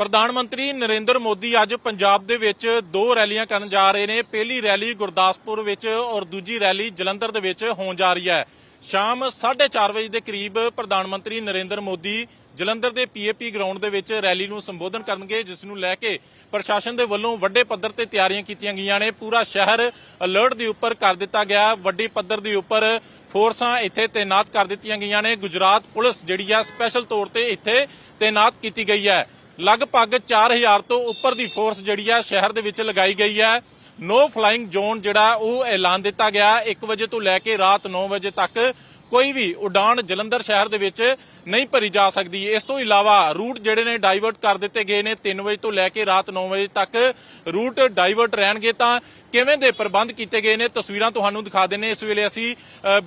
ਪ੍ਰਧਾਨ ਮੰਤਰੀ ਨਰਿੰਦਰ ਮੋਦੀ ਅੱਜ ਪੰਜਾਬ ਦੇ ਵਿੱਚ ਦੋ ਰੈਲੀਆਂ ਕਰਨ ਜਾ ਰਹੇ ਨੇ। ਪਹਿਲੀ ਰੈਲੀ ਗੁਰਦਾਸਪੁਰ ਵਿੱਚ ਔਰ ਦੂਜੀ ਰੈਲੀ ਜਲੰਧਰ ਦੇ ਵਿੱਚ ਹੋਣ ਜਾ ਰਹੀ ਹੈ। ਸ਼ਾਮ 4:30 ਵਜੇ ਦੇ ਕਰੀਬ ਪ੍ਰਧਾਨ ਮੰਤਰੀ ਨਰਿੰਦਰ ਮੋਦੀ ਜਲੰਧਰ ਦੇ ਪੀਏਪੀ ਗਰਾਊਂਡ ਦੇ ਵਿੱਚ ਰੈਲੀ ਨੂੰ ਸੰਬੋਧਨ ਕਰਨਗੇ, ਜਿਸ ਨੂੰ ਲੈ ਕੇ ਪ੍ਰਸ਼ਾਸਨ ਦੇ ਵੱਲੋਂ ਵੱਡੇ ਪੱਧਰ ਤੇ ਤਿਆਰੀਆਂ ਕੀਤੀਆਂ ਗਈਆਂ ਨੇ। ਪੂਰਾ ਸ਼ਹਿਰ ਅਲਰਟ ਦੇ ਉੱਪਰ ਕਰ ਦਿੱਤਾ ਗਿਆ। ਵੱਡੀ ਪੱਧਰ ਦੇ ਉੱਪਰ ਫੋਰਸਾਂ ਇੱਥੇ ਤਾਇਨਾਤ ਕਰ ਦਿੱਤੀਆਂ ਗਈਆਂ ਨੇ। ਗੁਜਰਾਤ ਪੁਲਿਸ ਜਿਹੜੀ ਆ, ਸਪੈਸ਼ਲ ਤੌਰ ਤੇ ਇੱਥੇ ਤਾਇਨਾਤ ਕੀਤੀ ਗਈ ਹੈ। ਲਗਭਗ 4000 ਤੋਂ ਉੱਪਰ ਦੀ ਫੋਰਸ ਜਿਹੜੀ ਹੈ ਸ਼ਹਿਰ ਦੇ ਵਿੱਚ ਲਗਾਈ ਗਈ ਹੈ। ਨੋ ਫਲਾਈਂਗ ਜ਼ੋਨ ਜਿਹੜਾ ਉਹ ਐਲਾਨ ਦਿੱਤਾ ਗਿਆ। 1 ਵਜੇ ਤੋਂ ਲੈ ਕੇ ਰਾਤ 9 ਵਜੇ ਤੱਕ ਕੋਈ ਵੀ ਉਡਾਨ ਜਲੰਧਰ ਸ਼ਹਿਰ ਦੇ ਵਿੱਚ ਨਹੀਂ ਭਰੀ ਜਾ ਸਕਦੀ। ਇਸ ਤੋਂ ਇਲਾਵਾ ਰੂਟ ਜਿਹੜੇ ਨੇ ਡਾਈਵਰਟ ਕਰ ਦਿੱਤੇ ਗਏ ਨੇ 3 ਵਜੇ ਤੋਂ ਲੈ ਕੇ ਰਾਤ 9 ਵਜੇ ਤੱਕ ਰੂਟ ਡਾਈਵਰਟ ਰਹਿਣਗੇ ਤਾਂ ਕਿਵੇਂ ਦੇ ਪ੍ਰਬੰਧ ਕੀਤੇ ਗਏ ਨੇ? ਤਸਵੀਰਾਂ ਤੁਹਾਨੂੰ ਦਿਖਾ ਦਿੰਨੇ ਇਸ ਵੇਲੇ ਅਸੀਂ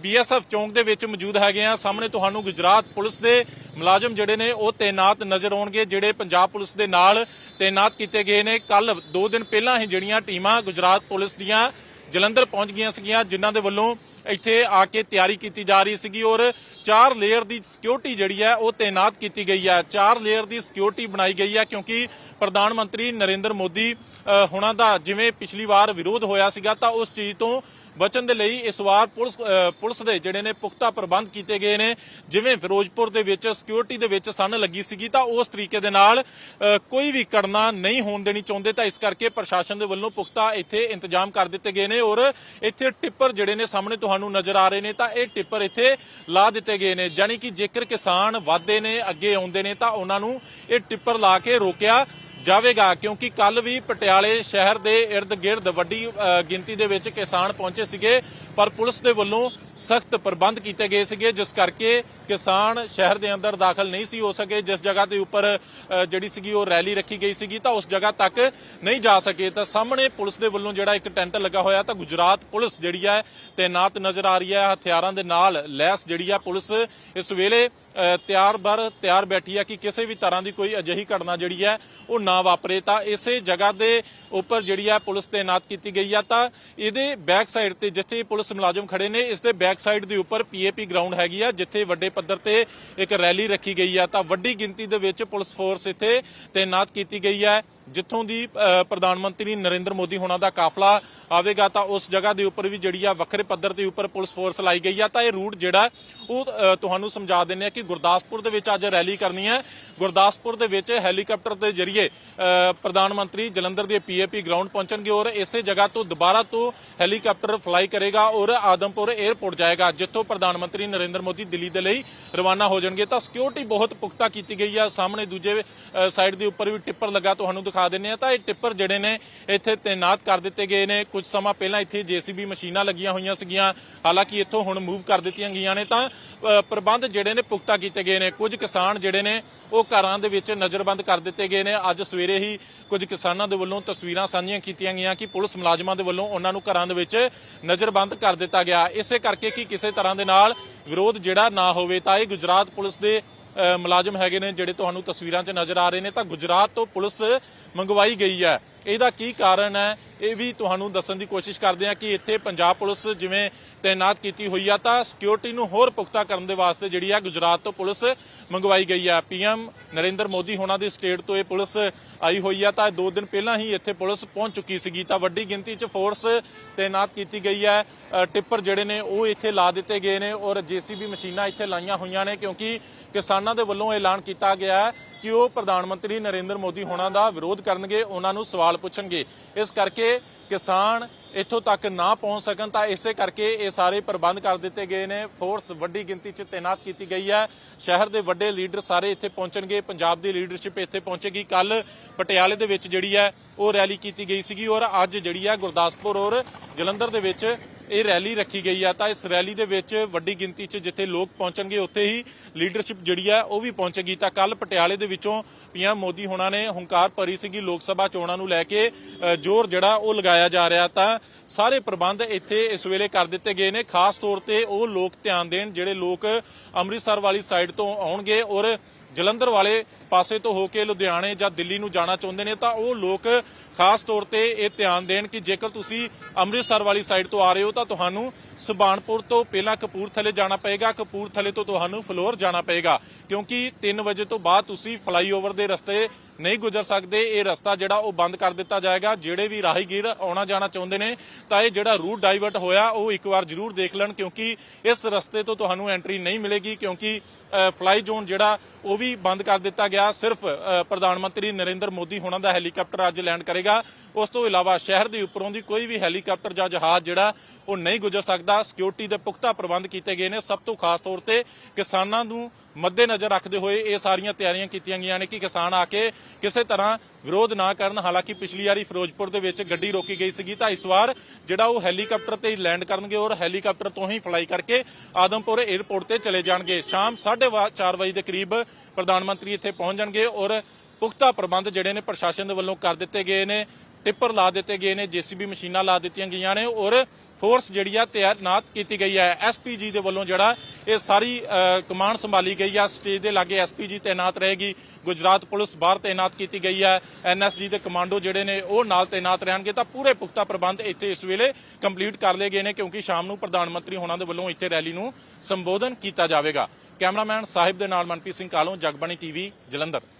ਬੀਐਸਐਫ ਚੌਂਕ ਦੇ ਵਿੱਚ ਮੌਜੂਦ ਹੈਗੇ ਆ ਸਾਹਮਣੇ ਤੁਹਾਨੂੰ ਗੁਜਰਾਤ ਪੁਲਿਸ ਦੇ ਮੁਲਾਜ਼ਮ ਜਿਹੜੇ ਨੇ ਉਹ ਤਾਇਨਾਤ ਨਜ਼ਰ ਆਉਣਗੇ, ਜਿਹੜੇ ਪੰਜਾਬ ਪੁਲਿਸ ਦੇ ਨਾਲ ਤੈਨਾਤ ਕੀਤੇ ਗਏ ਨੇ। ਕੱਲ 2 ਦਿਨ ਪਹਿਲਾਂ ਹੀ ਜਿਹੜੀਆਂ ਟੀਮਾਂ ਗੁਜਰਾਤ ਪੁਲਿਸ ਦੀਆਂ ਜਲੰਧਰ ਪਹੁੰਚ ਗਈਆਂ ਸੀਗੀਆਂ ਜਿਨ੍ਹਾਂ ਦੇ ਵੱਲੋਂ ਇੱਥੇ ਆ ਕੇ ਤਿਆਰੀ ਕੀਤੀ ਜਾ ਰਹੀ ਸੀਗੀ ਔਰ ਚਾਰ ਲੇਅਰ ਦੀ ਸਿਕਿਉਰਿਟੀ ਜਿਹੜੀ ਹੈ ਉਹ ਤਾਇਨਾਤ ਕੀਤੀ ਗਈ ਹੈ। ਚਾਰ ਲੇਅਰ ਦੀ ਸਿਕਿਉਰਿਟੀ ਬਣਾਈ ਗਈ ਹੈ ਕਿਉਂਕਿ ਪ੍ਰਧਾਨ ਮੰਤਰੀ ਨਰਿੰਦਰ ਮੋਦੀ ਅ, ਹੁਣਾਂ ਦਾ ਜਿਵੇਂ ਪਿਛਲੀ ਵਾਰ ਵਿਰੋਧ ਹੋਇਆ ਸੀਗਾ ਤਾਂ ਉਸ ਚੀਜ਼ ਤੋਂ ਬਚਣ ਦੇ ਲਈ ਇਸ ਵਾਰ ਪੁਲਿਸ ਪੁਲਿਸ ਦੇ ਜਿਹੜੇ ਨੇ ਪੁਖਤਾ ਪ੍ਰਬੰਧ ਕੀਤੇ ਗਏ ਨੇ। ਜਿਵੇਂ ਫਿਰੋਜ਼ਪੁਰ ਦੇ ਵਿੱਚ ਸਿਕਿਉਰਿਟੀ ਦੇ ਵਿੱਚ ਸੰਨ ਲੱਗੀ ਸੀਗੀ ਤਾਂ ਉਸ ਤਰੀਕੇ ਦੇ ਨਾਲ ਕੋਈ ਵੀ ਕਰਨਾ ਨਹੀਂ ਹੋਣ ਦੇਣੀ ਚਾਹੁੰਦੇ ਤਾਂ ਇਸ ਕਰਕੇ ਪ੍ਰਸ਼ਾਸਨ ਦੇ ਵੱਲੋਂ ਪੁਖਤਾ ਇੱਥੇ ਇੰਤਜ਼ਾਮ ਕਰ ਦਿੱਤੇ ਗਏ ਨੇ ਔਰ ਇੱਥੇ ਟਿੱਪਰ ਜਿਹੜੇ ਨੇ ਸਾਹਮਣੇ ਤੁਹਾਨੂੰ ਨਜ਼ਰ ਆ ਰਹੇ ਨੇ ਤਾਂ ਇਹ ਟਿੱਪਰ ਇੱਥੇ ਲਾ ਦਿੱਤੇ ਗਏ ਨੇ। ਯਾਨੀ ਕਿ ਜੇਕਰ ਕਿਸਾਨ ਵਾਧੇ ਨੇ, ਅੱਗੇ ਆਉਂਦੇ ਨੇ ਤਾਂ ਉਹਨਾਂ ਨੂੰ ਇਹ ਟਿੱਪਰ ਲਾ ਕੇ ਰੋਕਿਆ ਜਾਵੇਗਾ ਕਿਉਂਕਿ ਕੱਲ ਵੀ ਪਟਿਆਲੇ ਸ਼ਹਿਰ ਦੇ ਇਰਦ ਗਿਰਦ ਵੱਡੀ ਅ, ਗਿਣਤੀ ਦੇ ਵਿੱਚ ਕਿਸਾਨ ਪਹੁੰਚੇ ਸੀਗੇ। ਪਰ ਪੁਲਿਸ ਦੇ ਵੱਲੋਂ ਸਖਤ ਪ੍ਰਬੰਧ ਕੀਤੇ ਗਏ ਸੀਗੇ, ਜਿਸ ਕਰਕੇ ਕਿਸਾਨ ਸ਼ਹਿਰ ਦੇ ਅੰਦਰ ਦਾਖਲ ਨਹੀਂ ਸੀ ਹੋ ਸਕੇ। ਜਿਸ ਜਗ੍ਹਾ ਦੇ ਉੱਪਰ ਜਿਹੜੀ ਸੀਗੀ ਉਹ ਰੈਲੀ ਰੱਖੀ ਗਈ ਸੀਗੀ, ਤਾਂ ਉਸ ਜਗ੍ਹਾ ਤੱਕ ਨਹੀਂ ਜਾ ਸਕੇ। ਤਾਂ ਸਾਹਮਣੇ ਪੁਲਿਸ ਦੇ ਵੱਲੋਂ ਜਿਹੜਾ ਇੱਕ ਟੈਂਟ ਲੱਗਾ ਹੋਇਆ, ਤਾਂ ਗੁਜਰਾਤ ਪੁਲਿਸ ਜਿਹੜੀ ਹੈ ਤਾਇਨਾਤ ਨਜ਼ਰ ਆ ਰਹੀ ਹੈ। ਹਥਿਆਰਾਂ ਦੇ ਨਾਲ ਲੈਸ ਜਿਹੜੀ ਹੈ ਪੁਲਿਸ ਇਸ ਵੇਲੇ ਤਿਆਰ ਬਰ ਤਿਆਰ ਬੈਠੀ ਹੈ ਕਿ ਕਿਸੇ ਵੀ ਤਰ੍ਹਾਂ ਦੀ ਕੋਈ ਅਜਿਹੀ ਘਟਨਾ ਜਿਹੜੀ ਹੈ ਉਹ ਨਾ ਵਾਪਰੇ। ਤਾਂ ਇਸੇ ਜਗ੍ਹਾ ਦੇ ਉੱਪਰ ਜਿਹੜੀ ਹੈ ਪੁਲਿਸ ਤਾਇਨਾਤ ਕੀਤੀ ਗਈ ਹੈ। ਤਾਂ ਇਹਦੇ ਬੈਕ ਸਾਈਡ ਤੇ ਜਿੱਥੇ ਪੁਲਿਸ ਮੁਲਾਜ਼ਮ ਖੜੇ ਨੇ, ਇਸ ਦੇ ਬੈਕ ਸਾਈਡ ਦੇ ਉੱਪਰ ਪੀਏਪੀ ਗਰਾਊਂਡ ਹੈਗੀ ਆ, ਜਿੱਥੇ ਵੱਡੇ ਪੱਧਰ ਤੇ ਇੱਕ ਰੈਲੀ ਰੱਖੀ ਗਈ ਆ। ਤਾਂ ਵੱਡੀ ਗਿਣਤੀ ਦੇ ਵਿੱਚ ਪੁਲਿਸ ਫੋਰਸ ਇੱਥੇ ਤਾਇਨਾਤ ਕੀਤੀ ਗਈ ਹੈ ਜਿੱਥੋਂ ਦੀ ਪ੍ਰਧਾਨ ਮੰਤਰੀ ਨਰਿੰਦਰ ਮੋਦੀ ਹੋਣਾ ਦਾ ਕਾਫਲਾ ਆਵੇਗਾ, ਤਾਂ ਉਸ ਜਗ੍ਹਾ ਦੇ ਉੱਪਰ ਵੀ ਜਿਹੜੀ ਆ ਵੱਖਰੇ ਪੱਧਰ ਦੇ ਉੱਪਰ ਪੁਲਿਸ ਫੋਰਸ ਲਾਈ ਗਈ ਆ। ਤਾਂ ਇਹ ਰੂਟ ਜਿਹੜਾ, ਉਹ ਤੁਹਾਨੂੰ ਸਮਝਾ ਦਿੰਨੇ ਆ ਕਿ ਗੁਰਦਾਸਪੁਰ ਦੇ ਵਿੱਚ ਅੱਜ ਰੈਲੀ ਕਰਨੀ ਹੈ। ਗੁਰਦਾਸਪੁਰ ਦੇ ਵਿੱਚ ਹੈਲੀਕਾਪਟਰ ਦੇ ਜ਼ਰੀਏ ਪ੍ਰਧਾਨ ਮੰਤਰੀ ਜਲੰਧਰ ਦੇ ਪੀਏਪੀ ਗਰਾਊਂਡ ਪਹੁੰਚਣਗੇ ਔਰ ਇਸੇ ਜਗ੍ਹਾ ਤੋਂ ਦੁਬਾਰਾ ਤੋਂ ਹੈਲੀਕਾਪਟਰ ਫਲਾਈ ਕਰੇਗਾ ਔਰ ਆਦਮਪੁਰ 에ਅਰਪੋਰਟ ਜਾਏਗਾ, ਜਿੱਥੋਂ ਪ੍ਰਧਾਨ ਮੰਤਰੀ ਨਰਿੰਦਰ ਮੋਦੀ ਦਿੱਲੀ ਦੇ ਲਈ ਰਵਾਨਾ ਹੋ ਜਾਣਗੇ। ਤਾਂ ਸਿਕਿਉਰਿਟੀ ਬਹੁਤ ਪੁਖਤਾ ਕੀਤੀ ਗਈ ਆ। ਸਾਹਮਣੇ ਦੂਜੇ ਸਾਈਡ ਦੇ ਉੱਪਰ ਵੀ ਟਿੱਪਰ ਲੱਗਾ, ਤੁਹਾਨੂੰ ਦਿਖਾ ਦਿੰਨੇ ਆ ਤਾਂ ਇਹ ਟਿੱਪਰ ਜਿਹੜੇ ਨੇ ਇੱਥੇ ਤਾਇਨਾਤ ਕਰ ਦਿੱਤੇ ਗਏ ਨੇ। ਕੁਝ ਸਮਾਂ ਪਹਿਲਾਂ ਇੱਥੇ ਜੀਸੀਬੀ ਮਸ਼ੀਨਾਂ ਲੱਗੀਆਂ ਹੋਈਆਂ ਸੀਗੀਆਂ। ਹਾਲਾਂਕਿ ਇੱਥੋਂ ਹੁਣ ਮੂਵ ਕਰ ਦਿੱਤੀਆਂ ਗਈਆਂ ਨੇ। ਤਾਂ ਪ੍ਰਬੰਧ ਜਿਹੜੇ ਨੇ ਪੁਖਤਾ ਕੀਤੇ ਗਏ ਨੇ। ਕੁਝ ਕਿਸਾਨ ਜਿਹੜੇ ਨੇ ਉਹ ਘਰਾਂ ਦੇ ਵਿੱਚ ਨਜ਼ਰਬੰਦ ਕਰ ਦਿੱਤੇ ਗਏ ਨੇ। ਅੱਜ ਸਵੇਰੇ ਹੀ ਕੁਝ ਕਿਸਾਨਾਂ ਦੇ ਵੱਲੋਂ ਤਸਵੀਰਾਂ ਸਾਂਝੀਆਂ ਕੀਤੀਆਂ ਗਈਆਂ ਕਿ ਪੁਲਿਸ ਮੁਲਾਜ਼ਮਾਂ ਦੇ ਵੱਲੋਂ ਉਹਨਾਂ ਨੂੰ ਘਰਾਂ ਦੇ ਵਿੱਚ ਨਜ਼ਰਬੰਦ ਕਰ ਦਿੱਤਾ ਗਿਆ। ਇਸੇ ਕਰਕੇ ਕਿ ਕਿਸੇ ਤਰ੍ਹਾਂ ਦੇ ਨਾਲ ਵਿਰੋਧ ਜਿਹੜਾ ਨਾ ਹੋਵੇ ਤਾਂ ਇਹ ਗੁਜਰਾਤ ਪੁਲਿਸ ਦੇ ਅ, ਮੁਲਾਜ਼ਮ ਹੈਗੇ ਨੇ ਜਿਹੜੇ ਤੁਹਾਨੂੰ ਤਸਵੀਰਾਂ 'ਚ ਨਜ਼ਰ ਆ ਰਹੇ ਨੇ। ਤਾਂ ਗੁਜਰਾਤ ਤੋਂ ਪੁਲਿਸ ਮੰਗਵਾਈ ਗਈ ਹੈ। ਇਹਦਾ ਕੀ ਕਾਰਨ ਹੈ? ਇਹ ਵੀ ਤੁਹਾਨੂੰ ਦੱਸਣ ਦੀ ਕੋਸ਼ਿਸ਼ ਕਰਦੇ ਹਾਂ ਕਿ ਇੱਥੇ ਪੰਜਾਬ ਪੁਲਿਸ ਜਿਵੇਂ ਤਾਇਨਾਤ ਕੀਤੀ ਹੋਈ ਆ, ਤਾਂ ਸਿਕਿਉਰਿਟੀ ਨੂੰ ਹੋਰ ਪੁਖਤਾ ਕਰਨ ਦੇ ਵਾਸਤੇ ਜਿਹੜੀ ਆ ਗੁਜਰਾਤ ਤੋਂ ਪੁਲਿਸ ਮੰਗਵਾਈ ਗਈ ਆ। ਪੀਐਮ ਨਰਿੰਦਰ ਮੋਦੀ ਹੋਣਾ ਦੀ ਸਟੇਟ ਤੋਂ ਇਹ ਪੁਲਿਸ ਆਈ ਹੋਈ ਆ, ਤਾਂ ਦੋ ਦਿਨ ਪਹਿਲਾਂ ਹੀ ਇੱਥੇ ਪੁਲਿਸ ਪਹੁੰਚ ਚੁੱਕੀ ਸੀਗੀ। ਤਾਂ ਵੱਡੀ ਗਿਣਤੀ 'ਚ ਫੋਰਸ ਤਾਇਨਾਤ ਕੀਤੀ ਗਈ ਹੈ ਟਿੱਪਰ ਜਿਹੜੇ ਨੇ ਉਹ ਇੱਥੇ ਲਾ ਦਿੱਤੇ ਗਏ ਨੇ ਔਰ ਜੀਸੀਬੀ ਮਸ਼ੀਨਾਂ ਇੱਥੇ ਲਾਈਆਂ ਹੋਈਆਂ ਨੇ ਕਿਉਂਕਿ ਕਿਸਾਨਾਂ ਦੇ ਵੱਲੋਂ ਐਲਾਨ ਕੀਤਾ ਗਿਆ ਹੈ। ਕਿ ਉਹ ਪ੍ਰਧਾਨ ਮੰਤਰੀ ਨਰਿੰਦਰ ਮੋਦੀ ਹੋਣਾ ਦਾ ਵਿਰੋਧ ਕਰਨਗੇ, ਉਹਨਾਂ ਨੂੰ ਸਵਾਲ ਪੁੱਛਣਗੇ। ਇਸ ਕਰਕੇ ਕਿਸਾਨ ਇੱਥੋਂ ਤੱਕ ਨਾ ਪਹੁੰਚ ਸਕਣ ਤਾਂ ਇਸੇ ਕਰਕੇ ਇਹ ਸਾਰੇ ਪ੍ਰਬੰਧ ਕਰ ਦਿੱਤੇ ਗਏ ਨੇ। ਫੋਰਸ ਵੱਡੀ ਗਿਣਤੀ 'ਚ ਤਾਇਨਾਤ ਕੀਤੀ ਗਈ ਹੈ। ਸ਼ਹਿਰ ਦੇ ਵੱਡੇ ਲੀਡਰ ਸਾਰੇ ਇੱਥੇ ਪਹੁੰਚਣਗੇ। ਪੰਜਾਬ ਦੀ ਲੀਡਰਸ਼ਿਪ ਇੱਥੇ ਪਹੁੰਚੇਗੀ। ਕੱਲ ਪਟਿਆਲੇ ਦੇ ਵਿੱਚ ਜਿਹੜੀ ਹੈ, ਉਹ ਰੈਲੀ ਕੀਤੀ ਗਈ ਸੀਗੀ ਔਰ ਅੱਜ ਜਿਹੜੀ ਹੈ ਗੁਰਦਾਸਪੁਰ ਔਰ ਜਲੰਧਰ ਦੇ ਵਿੱਚ ਇਹ ਰੈਲੀ ਰੱਖੀ ਗਈ ਆ, ਤਾਂ ਇਸ ਰੈਲੀ ਦੇ ਵਿੱਚ ਵੱਡੀ ਗਿਣਤੀ 'ਚ ਜਿੱਥੇ ਲੋਕ ਪਹੁੰਚਣਗੇ, ਉੱਥੇ ਹੀ ਲੀਡਰਸ਼ਿਪ ਜਿਹੜੀ ਆ, ਉਹ ਵੀ ਪਹੁੰਚੇਗੀ। ਤਾਂ ਕੱਲ ਪਟਿਆਲੇ ਦੇ ਵਿੱਚੋਂ ਪੀਐਮ ਮੋਦੀ ਹੋਣਾ ਨੇ ਹੰਕਾਰ ਭਰੀ ਸੀਗੀ ਲੋਕ ਸਭਾ ਚੋਣਾਂ ਨੂੰ ਲੈ ਕੇ ਜ਼ੋਰ ਜਿਹੜਾ ਉਹ ਲਗਾਇਆ ਜਾ ਰਿਹਾ। ਤਾਂ ਸਾਰੇ ਪ੍ਰਬੰਧ ਇੱਥੇ ਇਸ ਵੇਲੇ ਕਰ ਦਿੱਤੇ ਗਏ ਨੇ। ਖਾਸ ਤੌਰ ਤੇ ਉਹ ਲੋਕ ਧਿਆਨ ਦੇਣ ਜਿਹੜੇ ਲੋਕ ਅੰਮ੍ਰਿਤਸਰ ਵਾਲੀ ਸਾਈਡ ਤੋਂ ਆਉਣਗੇ ਔਰ ਜਲੰਧਰ ਵਾਲੇ ਪਾਸੇ ਤੋਂ ਹੋ ਕੇ ਲੁਧਿਆਣੇ ਜਾਂ ਦਿੱਲੀ ਨੂੰ ਜਾਣਾ ਚਾਹੁੰਦੇ ਨੇ ਤਾਂ ਉਹ ਲੋਕ ਖਾਸ ਤੌਰ ਤੇ ਇਹ ਧਿਆਨ ਦੇਣ ਕਿ ਜੇਕਰ ਤੁਸੀਂ ਅੰਮ੍ਰਿਤਸਰ ਵਾਲੀ ਸਾਈਡ ਤੋਂ ਆ ਰਹੇ ਹੋ ਤਾਂ ਤੁਹਾਨੂੰ ਸੁਬਾਨਪੁਰ ਤੋਂ ਪਹਿਲਾਂ ਕਪੂਰਥਲੇ ਜਾਣਾ ਪਏਗਾ। ਕਪੂਰਥਲੇ ਤੋਂ ਤੁਹਾਨੂੰ ਫਲੋਰ ਜਾਣਾ ਪਏਗਾ। ਕਿਉਂਕਿ 3 ਵਜੇ ਤੋਂ ਬਾਅਦ ਤੁਸੀਂ ਫਲਾਈਓਵਰ ਦੇ ਰਸਤੇ ਨਹੀਂ ਗੁਜ਼ਰ ਸਕਦੇ। ਇਹ ਰਸਤਾ ਜਿਹੜਾ ਉਹ ਬੰਦ ਕਰ ਦਿੱਤਾ ਜਾਏਗਾ। ਜਿਹੜੇ ਵੀ ਰਾਹਗੀਰ ਆਉਣਾ ਜਾਣਾ ਚਾਹੁੰਦੇ ਨੇ, ਤਾਂ ਇਹ ਜਿਹੜਾ ਰੂਟ ਡਾਈਵਰਟ ਹੋਇਆ, ਉਹ ਇੱਕ ਵਾਰ ਜ਼ਰੂਰ ਦੇਖ ਲੈਣ। ਕਿਉਂਕਿ ਇਸ ਰਸਤੇ ਤੋਂ ਤੁਹਾਨੂੰ ਐਂਟਰੀ ਨਹੀਂ ਮਿਲੇਗੀ। ਕਿਉਂਕਿ ਫਲਾਈ ਜ਼ੋਨ ਜਿਹੜਾ, ਉਹ ਵੀ ਬੰਦ ਕਰ ਦਿੱਤਾ ਗਿਆ। ਸਿਰਫ ਪ੍ਰਧਾਨ ਮੰਤਰੀ ਨਰਿੰਦਰ ਮੋਦੀ ਹੋਣਾ ਦਾ ਹੈਲੀਕਾਪਟਰ ਅੱਜ ਲੈਂਡ ਕਰੇਗਾ। ਉਸ ਤੋਂ ਇਲਾਵਾ ਸ਼ਹਿਰ ਦੇ ਉੱਪਰੋਂ ਦੀ ਕੋਈ ਵੀ ਹੈਲੀਕਾਪਟਰ ਜਾਂ ਜਹਾਜ਼ ਜਿਹੜਾ ਉਹ ਨਹੀਂ ਗੁਜ਼ਰ ਸਕਦਾ। ਸਿਕਿਉਰਿਟੀ ਦੇ ਪੁਖਤਾ ਪ੍ਰਬੰਧ ਕੀਤੇ ਗਏ ਨੇ। ਸਭ ਤੋਂ ਖਾਸ ਤੌਰ ਤੇ ਕਿਸਾਨਾਂ ਨੂੰ ਮੱਦੇਨਜ਼ਰ ਰੱਖਦੇ ਹੋਏ ਇਹ ਸਾਰੀਆਂ ਤਿਆਰੀਆਂ ਕੀਤੀਆਂ ਗਈਆਂ ਨੇ ਕਿ ਕਿਸਾਨ ਆ ਕੇ ਕਿਸੇ ਤਰ੍ਹਾਂ ਵਿਰੋਧ ਨਾ ਕਰਨ। ਹਾਲਾਂਕਿ ਪਿਛਲੀ ਵਾਰੀ ਫਿਰੋਜ਼ਪੁਰ ਦੇ ਵਿੱਚ ਗੱਡੀ ਰੋਕੀ ਗਈ ਸੀਗੀ ਤਾਂ ਇਸ ਵਾਰ ਜਿਹੜਾ ਉਹ ਹੈਲੀਕਾਪਟਰ ਤੇ ਲੈਂਡ ਕਰਨਗੇ ਔਰ ਹੈਲੀਕਾਪਟਰ ਤੋਂ ਹੀ ਫਲਾਈ ਕਰਕੇ ਆਦਮਪੁਰ 에ਅਰਪੋਰਟ ਤੇ ਚਲੇ ਜਾਣਗੇ। ਸ਼ਾਮ 4:30 ਵਜੇ ਦੇ ਕਰੀਬ ਪ੍ਰਧਾਨ ਮੰਤਰੀ ਇੱਥੇ ਪਹੁੰਚ ਜਾਣਗੇ ਔਰ ਪੁਖਤਾ ਪ੍ਰਬੰਧ ਜਿਹੜੇ ਨੇ ਪ੍ਰਸ਼ਾਸਨ ਦੇ ਵੱਲੋਂ ਕਰ ਦਿੱਤੇ ਗਏ ਨੇ। ਟਿੱਪਰ ਲਾ ਦਿੱਤੇ ਗਏ ਨੇ, ਜੀਸੀਬੀ ਮਸ਼ੀਨਾਂ ਲਾ ਦਿੱਤੀਆਂ ਗਈਆਂ ਨੇ ਔਰ ਫੋਰਸ ਜਿਹੜੀ ਆ ਤਾਇਨਾਤ ਕੀਤੀ ਗਈ ਹੈ। ਐਸਪੀਜੀ ਦੇ ਵੱਲੋਂ ਜਿਹੜਾ ਇਹ ਸਾਰੀ ਕਮਾਂਡ ਸੰਭਾਲੀ ਗਈ ਆ। ਸਟੇਜ ਦੇ ਲਾਗੇ ਐਸਪੀਜੀ ਤਾਇਨਾਤ ਰਹੇਗੀ। ਗੁਜਰਾਤ ਪੁਲਿਸ ਬਾਹਰ ਤਾਇਨਾਤ ਕੀਤੀ ਗਈ ਹੈ। ਐਨਐਸਜੀ ਦੇ ਕਮਾਂਡੋ ਜਿਹੜੇ ਨੇ ਉਹ ਨਾਲ ਤਾਇਨਾਤ ਰਹਿਣਗੇ। ਤਾਂ ਪੂਰੇ ਪੁਖਤਾ ਪ੍ਰਬੰਧ ਇੱਥੇ ਇਸ ਵੇਲੇ ਕੰਪਲੀਟ ਕਰ ਲਏ ਗਏ ਨੇ, ਕਿਉਂਕਿ ਸ਼ਾਮ ਨੂੰ ਪ੍ਰਧਾਨ ਮੰਤਰੀ ਹੋਣਾ ਦੇ ਵੱਲੋਂ ਇੱਥੇ ਰੈਲੀ ਨੂੰ ਸੰਬੋਧਨ ਕੀਤਾ ਜਾਵੇਗਾ। ਕੈਮਰਾਮੈਨ ਸਾਹਿਬ ਦੇ ਨਾਲ ਮਨਪ੍ਰੀਤ ਸਿੰਘ ਕਾਲੋਂ, ਜਗਬਾਣੀ ਟੀਵੀ, ਜਲੰਧਰ।